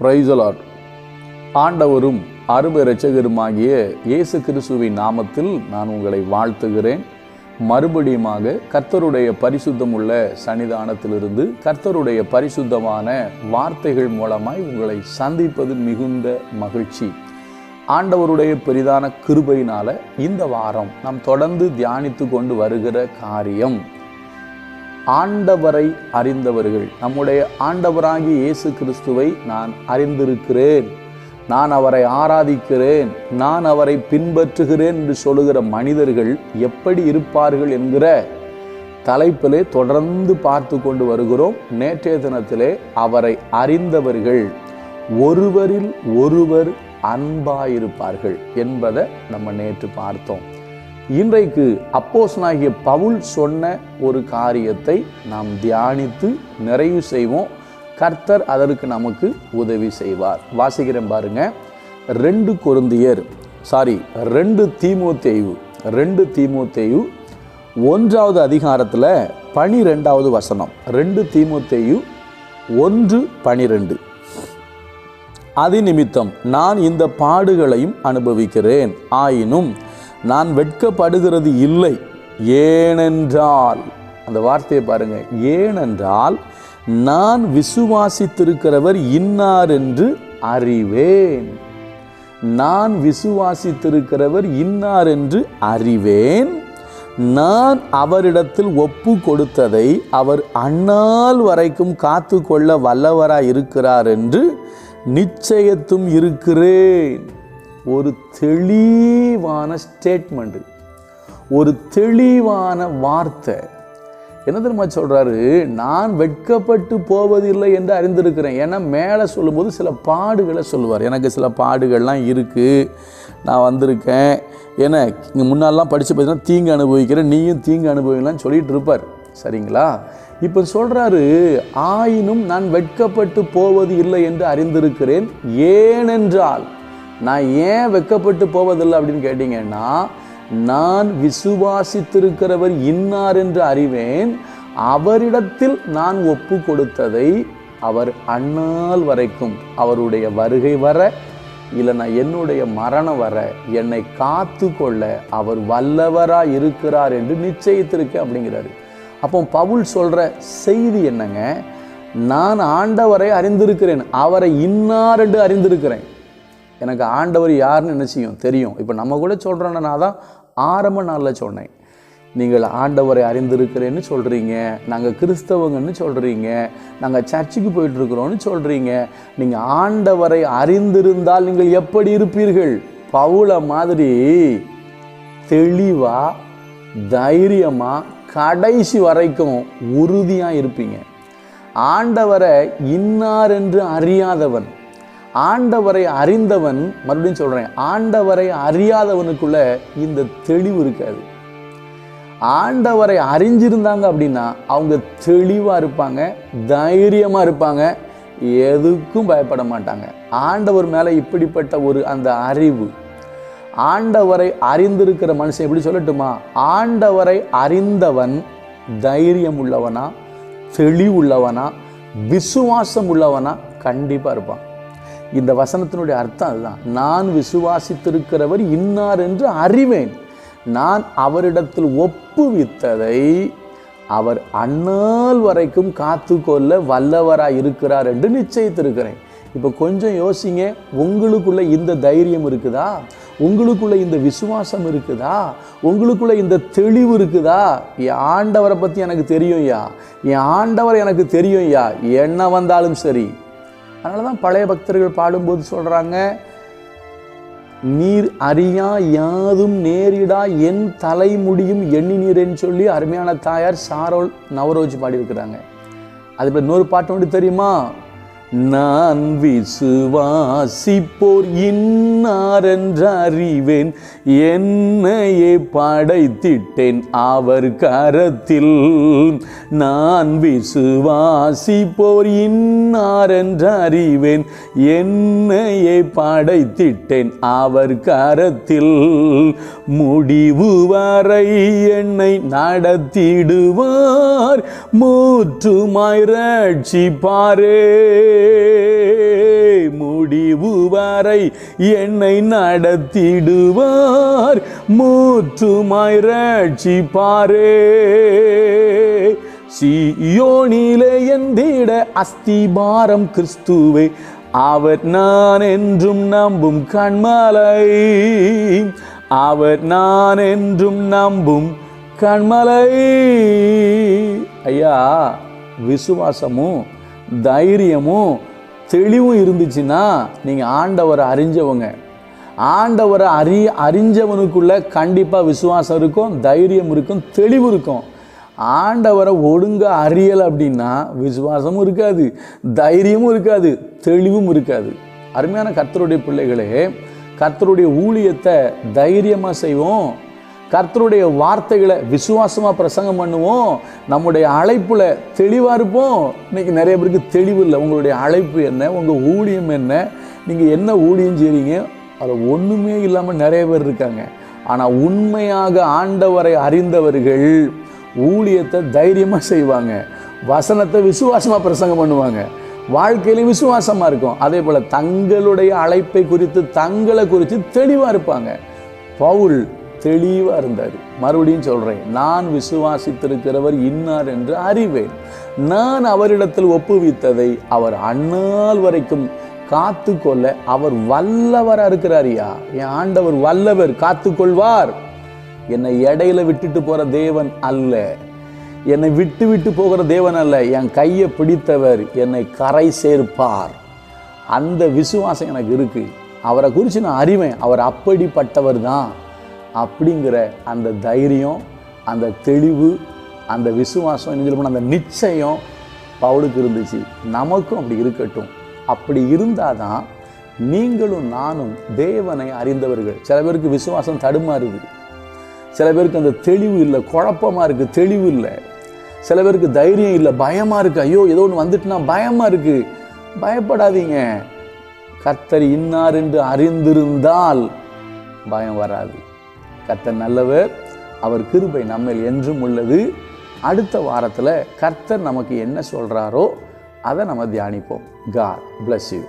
பிரைசலாட் ஆண்டவரும் அருமை இரட்சகருமாகிய இயேசு கிறிஸ்துவின் நாமத்தில் நான் உங்களை வாழ்த்துகிறேன். மறுபடியுமாக கர்த்தருடைய பரிசுத்தமுள்ள சன்னிதானத்திலிருந்து கர்த்தருடைய பரிசுத்தமான வார்த்தைகள் மூலமாய் உங்களை சந்திப்பது மிகுந்த மகிழ்ச்சி. ஆண்டவருடைய பெரிதான கிருபையினால இந்த வாரம் நாம் தொடர்ந்து தியானித்து கொண்டு வருகிற காரியம் ஆண்டவரை அறிந்தவர்கள். நம்முடைய ஆண்டவராகிய இயேசு கிறிஸ்துவை நான் அறிந்திருக்கிறேன். நான் அவரை ஆராதிக்கிறேன். நான் அவரை பின்பற்றுகிறேன் என்று சொல்லுகிற மனிதர்கள் எப்படி இருப்பார்கள் என்கிற தலைப்பிலே தொடர்ந்து பார்த்து கொண்டு வருகிறோம். நேற்றைய தினத்திலே அவரை அறிந்தவர்கள் ஒருவரில் ஒருவர் அன்பாயிருப்பார்கள் என்பதை நம்ம நேற்று பார்த்தோம். இன்றைக்கு அப்போஸ்னாகிய பவுல் சொன்ன ஒரு காரியத்தை நாம் தியானித்து நிறைவு செய்வோம். கர்த்தர் அதற்கு நமக்கு உதவி செய்வார். வாசிக்கிறேன் பாருங்க. ரெண்டு கொருந்தியர் சாரி ரெண்டு தீமோத்தேயு ரெண்டு தீமோத்தேயு ஒன்றாவது அதிகாரத்தில் பனிரெண்டாவது வசனம். ரெண்டு தீமோத்தேயு ஒன்று பனிரெண்டு. அது நிமித்தம் நான் இந்த பாடுகளையும் அனுபவிக்கிறேன். ஆயினும் நான் வெட்கப்படுகிறது இல்லை. ஏனென்றால் அந்த வார்த்தையை பாருங்க. ஏனென்றால் நான் விசுவாசித்திருக்கிறவர் இன்னார் என்று அறிவேன். நான் விசுவாசித்திருக்கிறவர் இன்னார் என்று அறிவேன். நான் அவரிடத்தில் ஒப்பு கொடுத்ததை அவர் அந்நாள் வரைக்கும் காத்து கொள்ள வல்லவராய் இருக்கிறார் என்று நிச்சயத்தும் இருக்கிறேன். ஒரு தெளிவான ஸ்டேட்மெண்ட் ஒரு தெளிவான வார்த்தை. என்ன தெரியுமா சொல்கிறாரு நான் வெட்கப்பட்டு போவதில்லை என்று அறிந்திருக்கிறேன். ஏன்னா மேலே சொல்லும்போது சில பாடுகளை சொல்லுவார். எனக்கு சில பாடுகள்லாம் இருக்குது நான் வந்திருக்கேன். ஏன்னா இங்கே முன்னாலாம் படித்து பார்த்தீங்கன்னா தீங்கு அனுபவிக்கிறேன். நீயும் தீங்கு அனுபவிக்கலாம்னு சொல்லிகிட்டு இருப்பார். சரிங்களா? இப்போ சொல்கிறாரு ஆயினும் நான் வெட்கப்பட்டு போவது இல்லை என்று அறிந்திருக்கிறேன். ஏனென்றால் நான் ஏன் வெக்கப்பட்டு போவதில்லை அப்படின்னு கேட்டிங்கன்னா நான் விசுவாசித்திருக்கிறவர் இன்னார் என்று அறிவேன். அவரிடத்தில் நான் ஒப்பு கொடுத்ததை அவர் அந்நாள் வரைக்கும் அவருடைய வருகை வர இல்லைனா என்னுடைய மரணம் வர என்னை காத்து கொள்ள அவர் வல்லவராக இருக்கிறார் என்று நிச்சயித்திருக்க அப்படிங்கிறாரு. அப்போ பவுல் சொல்கிற செய்தி என்னங்க? நான் ஆண்டவரை அறிந்திருக்கிறேன் அவரை இன்னார் என்று அறிந்திருக்கிறேன். எனக்கு ஆண்டவர் யாருன்னு என்ன செய்யும் தெரியும். இப்போ நம்ம கூட சொல்கிறோன்னா நான் தான் ஆரம்ப நாளில் சொன்னேன். நீங்கள் ஆண்டவரை அறிந்திருக்கிறேன்னு சொல்கிறீங்க நாங்கள் கிறிஸ்தவங்கன்னு சொல்கிறீங்க நாங்கள் சர்ச்சுக்கு போயிட்டுருக்குறோன்னு சொல்கிறீங்க நீங்கள் ஆண்டவரை அறிந்திருந்தால் நீங்கள் எப்படி இருப்பீர்கள்? பவுல மாதிரி தெளிவாக தைரியமாக கடைசி வரைக்கும் உறுதியாக இருப்பீங்க. ஆண்டவரை இன்னார் என்று அறியாதவன் ஆண்டவரை அறிந்தவன் மறுபடியும் சொல்கிறேன் ஆண்டவரை அறியாதவனுக்குள்ள இந்த தெளிவு இருக்காது. ஆண்டவரை அறிஞ்சிருந்தாங்க அப்படின்னா அவங்க தெளிவாக இருப்பாங்க தைரியமாக இருப்பாங்க எதுக்கும் பயப்பட மாட்டாங்க. ஆண்டவர் மேலே இப்படிப்பட்ட ஒரு அந்த அறிவு ஆண்டவரை அறிந்திருக்கிற மனுஷன் எப்படி சொல்லட்டுமா? ஆண்டவரை அறிந்தவன் தைரியம் உள்ளவனா தெளிவுள்ளவனா விசுவாசம் உள்ளவனா கண்டிப்பாக இருப்பான். இந்த வசனத்தினுடைய அர்த்தம் அதுதான். நான் விசுவாசித்திருக்கிறவர் இன்னார் என்று அறிவேன். நான் அவரிடத்தில் ஒப்புவித்ததை அவர் அந்நாள் வரைக்கும் காத்து கொள்ள வல்லவராக இருக்கிறார் என்று நிச்சயித்திருக்கிறேன். இப்போ கொஞ்சம் யோசிங்க உங்களுக்குள்ள இந்த தைரியம் இருக்குதா? உங்களுக்குள்ள இந்த விசுவாசம் இருக்குதா? உங்களுக்குள்ள இந்த தெளிவு இருக்குதா? என் ஆண்டவரை பற்றி எனக்கு தெரியும்யா? என் ஆண்டவர் எனக்கு தெரியும்யா? என்ன வந்தாலும் சரி. அதனால தான் பழைய பக்தர்கள் பாடும்போது சொல்கிறாங்க நீர் அறியா யாதும் நேரிடா என் தலைமுடியும் எண்ணி நீரேன்னு சொல்லி அருமையான தாயார் சாரோல் நவரோஜ் பாடியிருக்கிறாங்க. அது இப்போ இன்னொரு பாட்டு ஒன்று தெரியுமா? நான் விசுவாசிப்போர் இன்னார் என்று என்னையே படைத்திட்டேன் அவர் கரத்தில். நான் விசுவாசிப்போர் இன்னார் என்று என்னையே படைத்திட்டேன் அவர் கரத்தில். முடிவு வரை என்னை நடத்திடுவார். மூற்றுமாய் ரட்சிப்பாரே. முடிவு வரை என்னை நடத்திடுவார். மூற்றுமாய் ரட்சிப்பாரே. சியோனிலே எந்திட அஸ்திபாரம் கிறிஸ்துவே. அவர் நான் என்றும் நம்பும் கண்மலை. அவர் நான் என்றும் நம்பும் கண்மலை. ஐயா விசுவாசமும் தைரியமும் தெளிவும் இருந்துச்சுன்னா நீங்கள் ஆண்டவரை அறிஞ்சவங்க. ஆண்டவரை அறி அறிஞ்சவனுக்குள்ள கண்டிப்பாக விசுவாசம் இருக்கும் தைரியம் இருக்கும் தெளிவு இருக்கும். ஆண்டவரை ஒழுங்காக அறியலை அப்படின்னா விசுவாசமும் இருக்காது தைரியமும் இருக்காது தெளிவும் இருக்காது. அருமையான கர்த்தருடைய பிள்ளைகளே கர்த்தருடைய ஊழியத்தை தைரியமாக செய்வோம். கர்த்தருடைய வார்த்தைகளை விசுவாசமாக பிரசங்கம் பண்ணுவோம். நம்முடைய அழைப்பில் தெளிவாக இருப்போம். இன்னைக்கு நிறைய பேருக்கு தெளிவு இல்லை. உங்களுடைய அழைப்பு என்ன? உங்கள் ஊழியம் என்ன? நீங்கள் என்ன ஊழியம் செய்கிறீங்க அதில் ஒன்றுமே இல்லாமல் நிறைய பேர் இருக்காங்க. ஆனால் உண்மையாக ஆண்டவரை அறிந்தவர்கள் ஊழியத்தை தைரியமாக செய்வாங்க. வசனத்தை விசுவாசமாக பிரசங்கம் பண்ணுவாங்க. வாழ்க்கையிலையும் விசுவாசமாக இருக்கும். அதே போல் தங்களுடைய அழைப்பை குறித்து தங்களை குறித்து தெளிவாக இருப்பாங்க. பவுல் தெளிவாக இருந்தார். மறுபடியும் சொல்கிறேன் நான் விசுவாசித்திருக்கிறவர் இன்னார் என்று அறிவேன். நான் அவரிடத்தில் ஒப்புவித்ததை அவர் அந்நாள் வரைக்கும் காத்து கொள்ள அவர் வல்லவராக இருக்கிறாரியா என் ஆண்டவர் வல்லவர் காத்துக்கொள்வார். என்னை இடையில விட்டுட்டு போகிற தேவன் அல்ல. என்னை விட்டு விட்டு போகிற தேவன் அல்ல. என் கையை பிடித்தவர் என்னை கரை சேர்ப்பார். அந்த விசுவாசம் எனக்கு இருக்குது அவரை குறித்து நான் அறிவேன். அவர் அப்படிப்பட்டவர் தான். அப்படிங்கிற அந்த தைரியம் அந்த தெளிவு அந்த விசுவாசம் என்ன அந்த நிச்சயம் பவுலுக்கு இருந்துச்சு. நமக்கும் அப்படி இருக்கட்டும். அப்படி இருந்தால் தான் நீங்களும் நானும் தேவனை அறிந்தவர்கள். சில பேருக்கு விசுவாசம் தடுமாறுது சில பேருக்கு அந்த தெளிவு இல்லை குழப்பமாக இருக்குது தெளிவு இல்லை. சில பேருக்கு தைரியம் இல்லை பயமாக இருக்குது ஐயோ ஏதோ ஒன்று வந்துட்டுனா பயமாக இருக்குது பயப்படாதீங்க. கர்த்தர் இன்னார் என்று அறிந்திருந்தால் பயம் வராது. கர்த்தர் நல்லவர். அவர் கிருபை நம்மில் என்றும் உள்ளது. அடுத்த வாரத்தில் கர்த்தர் நமக்கு என்ன சொல்கிறாரோ அதை நம்ம தியானிப்போம். God bless you